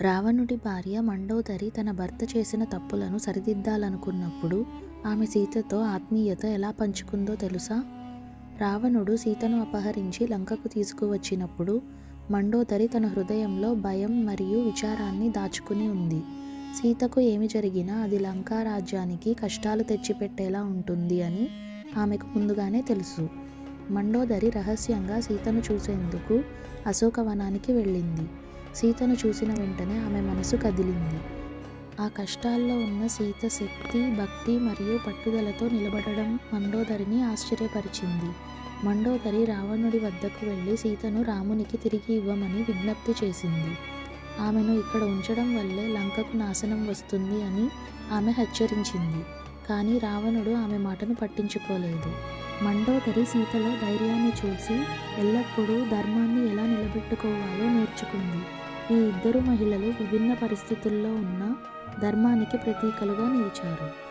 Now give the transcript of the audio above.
రావణుడి భార్య మండోదరి తన భర్త చేసిన తప్పులను సరిదిద్దాలనుకున్నప్పుడు ఆమె సీతతో ఆత్మీయత ఎలా పంచుకుందో తెలుసా? రావణుడు సీతను అపహరించి లంకకు తీసుకువచ్చినప్పుడు మండోదరి తన హృదయంలో భయం మరియు విచారాన్ని దాచుకుని ఉంది. సీతకు ఏమి జరిగినా అది లంకా రాజ్యానికి కష్టాలు తెచ్చిపెట్టేలా ఉంటుంది అని ఆమెకు ముందుగానే తెలుసు. మండోదరి రహస్యంగా సీతను చూసేందుకు అశోకవనానికి వెళ్ళింది. సీతను చూసిన వెంటనే ఆమె మనసు కదిలింది. ఆ కష్టాల్లో ఉన్న సీత శక్తి భక్తి మరియు పట్టుదలతో నిలబడడం మండోదరిని ఆశ్చర్యపరిచింది. మండోదరి రావణుడి వద్దకు వెళ్ళి సీతను రామునికి తిరిగి ఇవ్వమని విజ్ఞప్తి చేసింది. ఆమెను ఇక్కడ ఉంచడం వల్లే లంకకు నాశనం వస్తుంది అని ఆమె హెచ్చరించింది. కానీ రావణుడు ఆమె మాటను పట్టించుకోలేదు. మండోదరి సీతలో ధైర్యాన్ని చూసి ఎల్లప్పుడూ ధర్మాన్ని ఎలా నిలబెట్టుకోవాలో నేర్చుకుంది. ఈ ఇద్దరు మహిళలు విభిన్న పరిస్థితుల్లో ఉన్న ధర్మానికి ప్రతీకలుగా నిలిచారు.